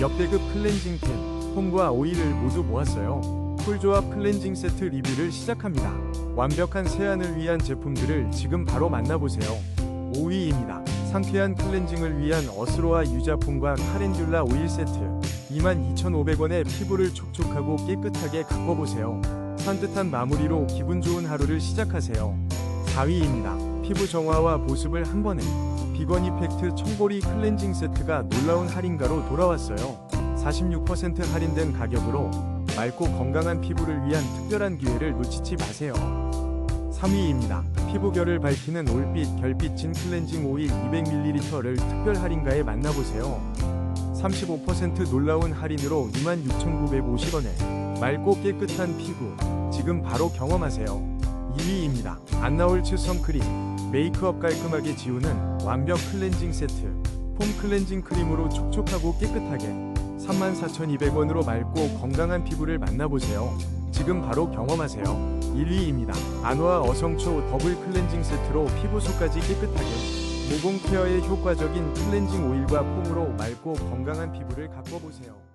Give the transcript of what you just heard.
역대급 클렌징 템, 폼과 오일을 모두 모았어요. 꿀조합 클렌징 세트 리뷰를 시작합니다. 완벽한 세안을 위한 제품들을 지금 바로 만나보세요. 5위입니다. 상쾌한 클렌징을 위한 어스로아 유자폼과 카렌듈라 오일 세트 22,500원에 피부를 촉촉하고 깨끗하게 가꿔보세요. 산뜻한 마무리로 기분 좋은 하루를 시작하세요. 4위입니다. 피부 정화와 보습을 한 번에 비건 이펙트 청보리 클렌징 세트가 놀라운 할인가로 돌아왔어요. 46% 할인된 가격으로 맑고 건강한 피부를 위한 특별한 기회를 놓치지 마세요. 3위입니다. 피부결을 밝히는 올빛 결빛 진 클렌징 오일 200ml를 특별 할인가에 만나보세요. 35% 놀라운 할인으로 26,950원에 맑고 깨끗한 피부 지금 바로 경험하세요. 2위입니다. 안 나올 츠 선크림 메이크업 깔끔하게 지우는 완벽 클렌징 세트 폼 클렌징 크림으로 촉촉하고 깨끗하게 34,200원으로 맑고 건강한 피부를 만나보세요. 지금 바로 경험하세요. 1위입니다. 안화 어성초 더블 클렌징 세트로 피부 속까지 깨끗하게 모공 케어에 효과적인 클렌징 오일과 폼으로 맑고 건강한 피부를 가꿔보세요.